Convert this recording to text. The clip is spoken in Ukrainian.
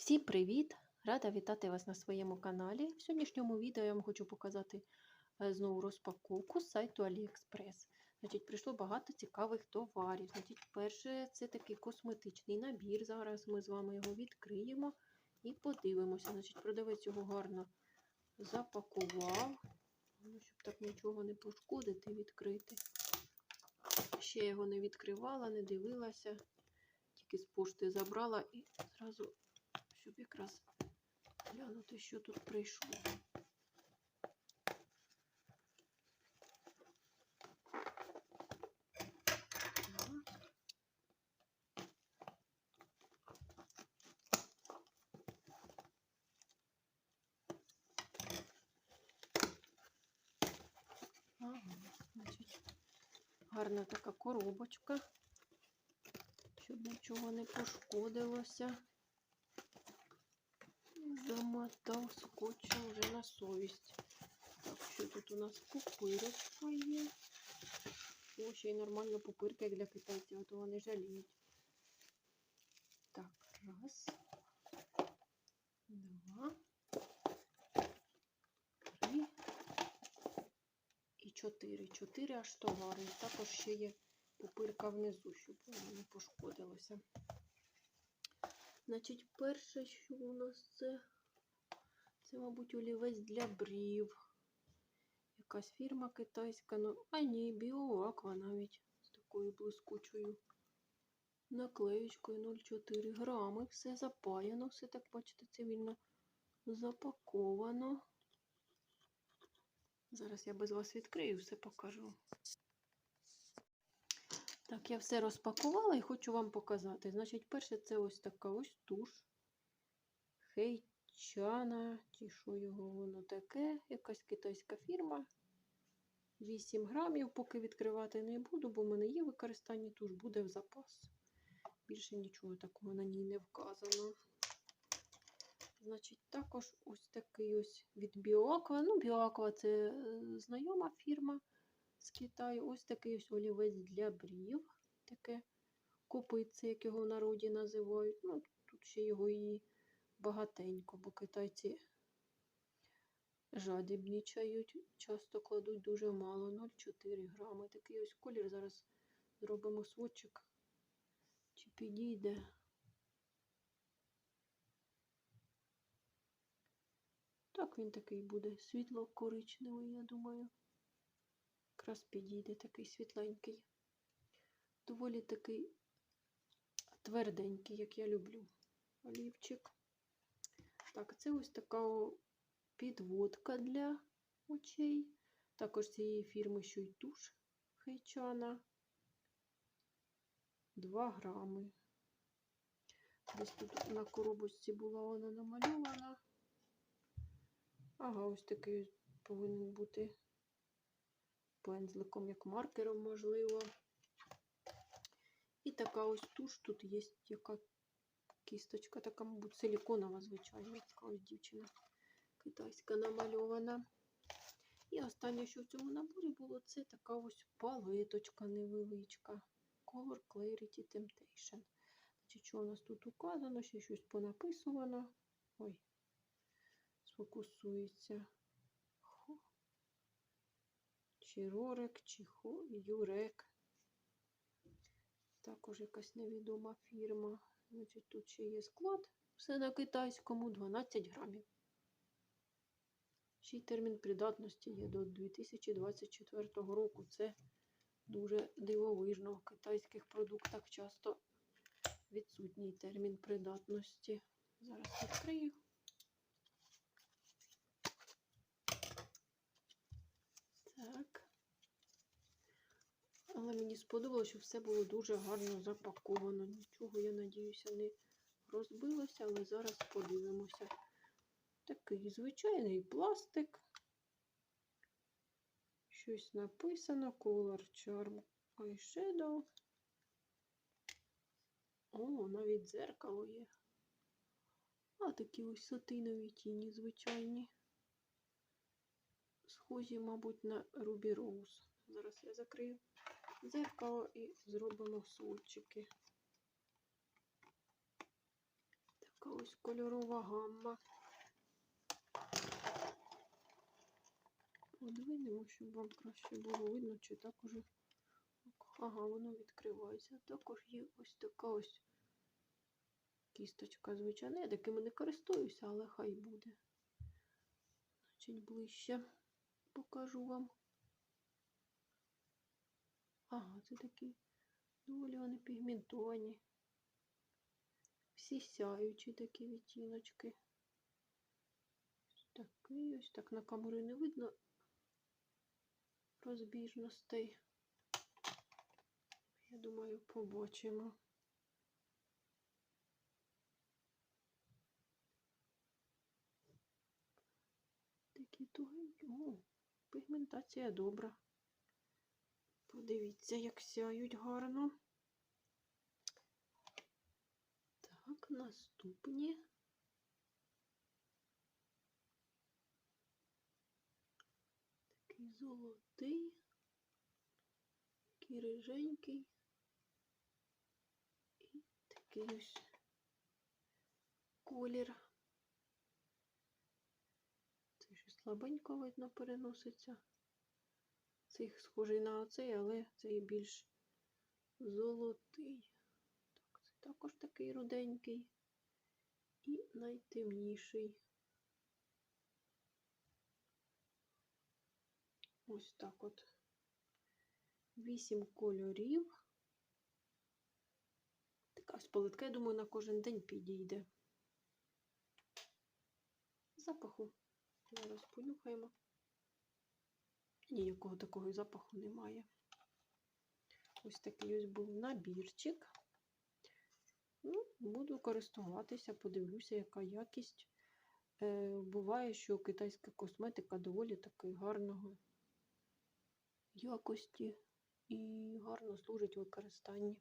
Всім привіт! Рада вітати вас на своєму каналі. В сьогоднішньому відео я вам хочу показати е, знову розпаковку з сайту AliExpress. Значить, прийшло багато цікавих товарів. Значить, перше, це такий косметичний набір. Зараз ми з вами його відкриємо і подивимося. Значить, продавець його гарно запакував, ну, щоб так нічого не пошкодити, відкрити. Ще його не відкривала, не дивилася, тільки з пошти забрала і зразу щоб якраз глянути, що тут прийшло. Гарна така коробочка, щоб нічого не пошкодилося замотав скотчем вже на совість. Так, що тут у нас пупирочка є. О, ще й нормально пупирка, як для китайців, а то вони жаліють. Так, раз, два, три і чотири. Чотири аж товари. Також ще є пупирка внизу, щоб воно не пошкодилося. Значить, перше, що у нас це, це, мабуть, олівець для брів. Якась фірма китайська, ну, а ні, біоаква навіть з такою блискучою наклеєчкою 0,4 грами. Все запаяно, все так, бачите, цивільно запаковано. Зараз я без вас відкрию, все покажу. Так, я все розпакувала і хочу вам показати. Значить, перше, це ось така ось туш. Хейчана, чи його воно таке, якась китайська фірма. 8 грамів, поки відкривати не буду, бо в мене є використання туш, буде в запас. Більше нічого такого на ній не вказано. Значить, також ось такий ось від Біоаква. Ну, Біоаква це знайома фірма з Китаю. Ось такий ось олівець для брів. Таке копитце, як його в народі називають. Ну, Тут ще його і багатенько, бо китайці жадібнічають, часто кладуть дуже мало, 0,4 грами. Такий ось колір. Зараз зробимо сводчик. Чи підійде? Так він такий буде світло-коричневий, я думаю якраз підійде такий світленький. Доволі такий тверденький, як я люблю олівчик. Так, це ось така підводка для очей. Також цієї фірми що й туш хейчана. 2 грами. Десь тут на коробочці була вона намальована. Ага, ось такий повинен бути пензликом, як маркером, можливо. І така ось туш, тут є яка кісточка, така, мабуть, силіконова, звичайно, така ось дівчина китайська намальована. І останнє, що в цьому наборі було, це така ось палеточка невеличка. Color Clarity Temptation. Значить, що у нас тут указано? Ще щось понаписувано. Ой, сфокусується. Чи Рорек, чи Хо, Юрек. Також якась невідома фірма. Значить, Тут ще є склад. Все на китайському 12 грамів. Ще й термін придатності є до 2024 року. Це дуже дивовижно. В китайських продуктах часто відсутній термін придатності. Зараз відкрию. Так. Сподобалося, що все було дуже гарно запаковано. Нічого, я надіюся, не розбилося, але зараз подивимося. Такий звичайний пластик. Щось написано. Color Charm Eyeshadow. О, навіть дзеркало є. А такі ось сатинові тіні звичайні. Схожі, мабуть, на Ruby Rose. Зараз я закрию дзеркало і зробимо сводчики. Така ось кольорова гамма. Подвинемо, щоб вам краще було видно, чи так уже. Ага, воно відкривається. Також є ось така ось кісточка, звичайна. Я такими не користуюся, але хай буде. Значить, ближче покажу вам. Ага, це такі доволі вони пігментовані. Всі сяючі такі відтіночки. Такий ось так на камеру не видно розбіжностей. Я думаю, побачимо. Такі тугенькі. О, пігментація добра. Подивіться, як сяють гарно. Так, наступні. Такий золотий, такий риженький. І такий ось колір. Це ще слабенько видно переноситься. Цей схожий на оцей, але цей більш золотий. Так, це також такий руденький і найтемніший. Ось так от. Вісім кольорів. Така ось палитка, я думаю, на кожен день підійде. Запаху. Зараз понюхаємо. Ніякого такого запаху немає. Ось такий ось був набірчик. Ну, буду користуватися, подивлюся, яка якість. Е, буває, що китайська косметика доволі таки гарного якості і гарно служить використанні.